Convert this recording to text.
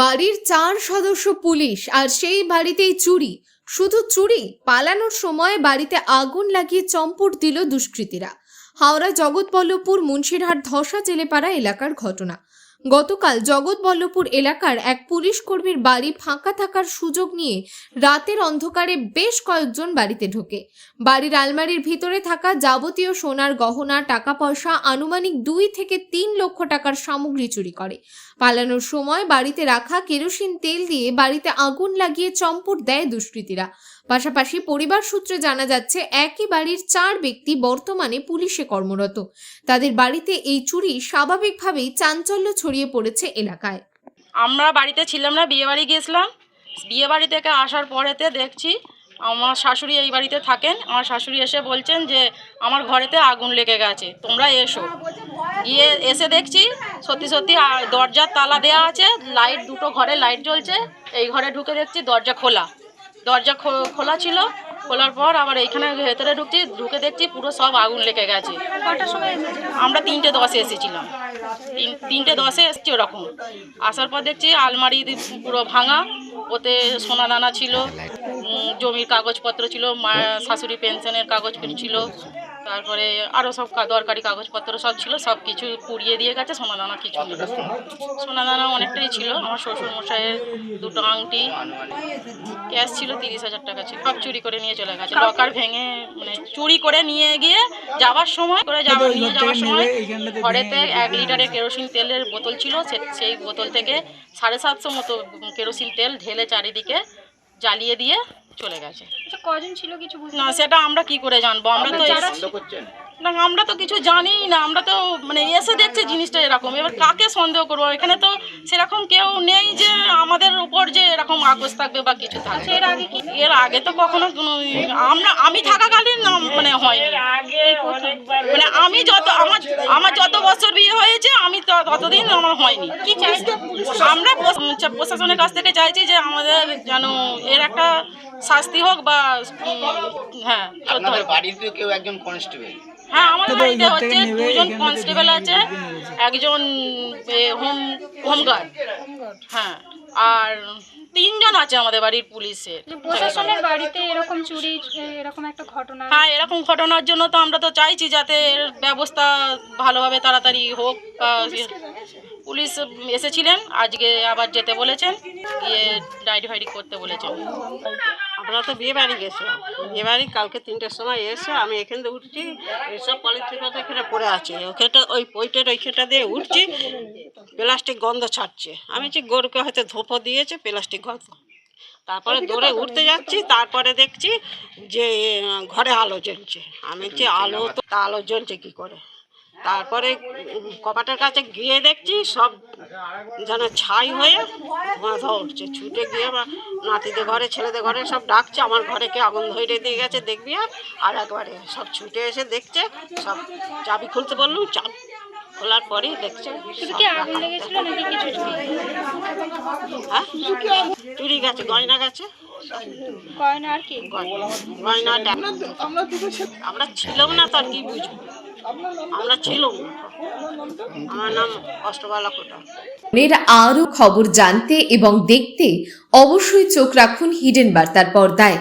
বাড়ির চার সদস্য পুলিশ আর সেই বাড়িতেই চুরি। শুধু চুরি, পালানোর সময় বাড়িতে আগুন লাগিয়ে চম্পট দিল দুষ্কৃতীরা। হাওড়া জগৎবল্লভপুর মুন্সিরহাট ধসা জেলেপাড়া এলাকার ঘটনা। গতকাল জগৎবল্লভপুর এলাকার এক পুলিশ কর্মীর বাড়ি ফাঁকা থাকার সুযোগ নিয়ে রাতের অন্ধকারে বেশ কয়েকজন বাড়িতে ঢোকে। বাড়ির আলমারির ভিতরে থাকা যাবতীয় সোনার গহনা টাকা পয়সা আনুমানিক দুই থেকে তিন লক্ষ টাকার সামগ্রী চুরি করে। পালানোর সময় বাড়িতে রাখা কেরোসিন তেল দিয়ে বাড়িতে আগুন লাগিয়ে চম্পট দেয় দুষ্কৃতীরা। পাশাপাশি পরিবার সূত্রে জানা যাচ্ছে, একই বাড়ির চার ব্যক্তি বর্তমানে পুলিশে কর্মরত। তাদের বাড়িতে এই চুরি স্বাভাবিকভাবেই চাঞ্চল্য ছড়িয়ে পড়েছে এলাকায়। আমরা বাড়িতে ছিলাম না, বিয়ে বাড়ি গিয়েছিলাম। বিয়ে বাড়ি থেকে আসার পরেতে দেখছি আমার শাশুড়ি এই বাড়িতে থাকেন। আমার শাশুড়ি এসে বলছেন যে, আমার ঘরেতে আগুন লেগে গেছে, তোমরা এসো। গিয়ে এসে দেখছি, সত্যি সত্যি দরজার তালা দেওয়া আছে, লাইট, দুটো ঘরে লাইট জ্বলছে। এই ঘরে ঢুকে দেখছি দরজা খোলা। দরজা খোলা ছিল। খোলার পর আবার এইখানে ভেতরে ঢুকছি ঢুকে দেখছি পুরো সব আগুন লেগে গেছে। আমরা তিনটে দশে এসেছিলাম। তিন তিনটে দশে এসছি ওরকম। আসার পর দেখছি আলমারি পুরো ভাঙা ওতে সোনা দানা ছিল জমির কাগজপত্র ছিল মা শাশুড়ি পেনশনের কাগজ ছিল তারপরে আরও সব কা- দরকারি কাগজপত্র সব ছিল সব কিছু পুড়িয়ে দিয়ে গেছে সোনা দানা কিছু নেই। সোনা দানা অনেকটাই ছিল আমার শ্বশুর মশাইয়ের দুটো আংটি ক্যাশ ছিল তিরিশ হাজার টাকা ছিল সব চুরি করে নিয়ে চলে গেছে। লকার ভেঙে মানে চুরি করে নিয়ে গিয়ে যাওয়ার সময় করে যাওয়ার নিয়ে যাওয়ার সময় ঘরেতে এক লিটারের কেরোসিন তেলের বোতল ছিল সে- সেই বোতল থেকে সাড়ে সাতশো মতো কেরোসিন তেল ঢেলে চারিদিকে জ্বালিয়ে দিয়ে চলে গেছে। কজন ছিল কিছু বুঝতে না সেটা আমরা কি করে জানব? আমরা তো না আমরা তো কিছু জানি না আমরা তো মানে এসে দেখছি জিনিসটা এরকম। এবার কাকে সন্দেহ করব? এখানে তো সেরকম কেউ নেই যে আমাদের উপর যে এরকম আগস থাকবে বা কিছু থাকবে। এর আগে কি? এর আগে তো কখনো কোনো আমরা আমি থাকাকালীন না মানে হয়নি। মানে আমি যত আমার আমার যত বছর বিয়ে হয়েছে আমি তো ততদিন আমার হয়নি। কি চাইছি আমরা প্রশাসনের কাছ থেকে চাইছি যে আমাদের যেন এর একটা শাস্তি হোক বা হ্যাঁ আপনাদের বাড়িতে কেউ একজন কনস্টেবল হ্যাঁ আমাদের বাড়িতে হচ্ছে দুজন কনস্টেবল আছে একজন হোম হোমগার্ড হ্যাঁ আর তিনজন আছে আমাদের বাড়ির পুলিশের। প্রশাসনের বাড়িতে এরকম চুরি এরকম একটা ঘটনা? হ্যাঁ এরকম ঘটনার জন্য তো আমরা তো চাইছি যাতে ব্যবস্থা ভালোভাবে তাড়াতাড়ি হোক বা পুলিশ এসেছিলেন, আজকে আবার যেতে বলেছেন, গিয়ে ডায়েরি ফাইরি করতে বলেছেন। আমরা তো বিয়ে বাড়ি গেছিলাম। বিয়ে বাড়ি কালকে তিনটের সময় এসে আমি এখান থেকে উঠছি এইসব পলিথিন কথা এখানে পড়ে আছে। ওখানটা ওই পইটের ওইখানটা দিয়ে উঠছি, প্লাস্টিক গন্ধ ছাড়ছে। আমি যে গরুকে হয়তো ধোপো দিয়েছে, প্লাস্টিক গন্ধ। তারপরে দৌড়ে উঠতে যাচ্ছি, তারপরে দেখছি যে, ঘরে আলো জ্বলছে। আমি যে আলো, তা আলো জ্বলছে কি করে? তারপরে কপাটের কাছে গিয়ে দেখছি সব যেন ছাই হয়ে ধোঁয়া ধোঁয়া উঠছে। ছুটে গিয়ে আমার নাতিদের ঘরে ছেলেদের ঘরে সব ডাকছে আমার ঘরে কে আগুন ধরে দিয়ে গেছে দেখবি আর? আর একবারে সব ছুটে এসে দেখছে সব চাবি খুলতে বললুম চাবি খোলার পরেই দেখছে শুধু সব কি আগুন রাখা। লেগেছিল নাকি কিছু চুরি হ্যাঁ? চুরি গেছে গয়না গেছে। গয়না আর কি? গয়না গয়না আমরা ছিলাম না তার কি বুঝব? আমরা নাম এর আরও খবর জানতে এবং দেখতে অবশ্যই চোখ রাখুন হিডেন বার্তার পর্দায়।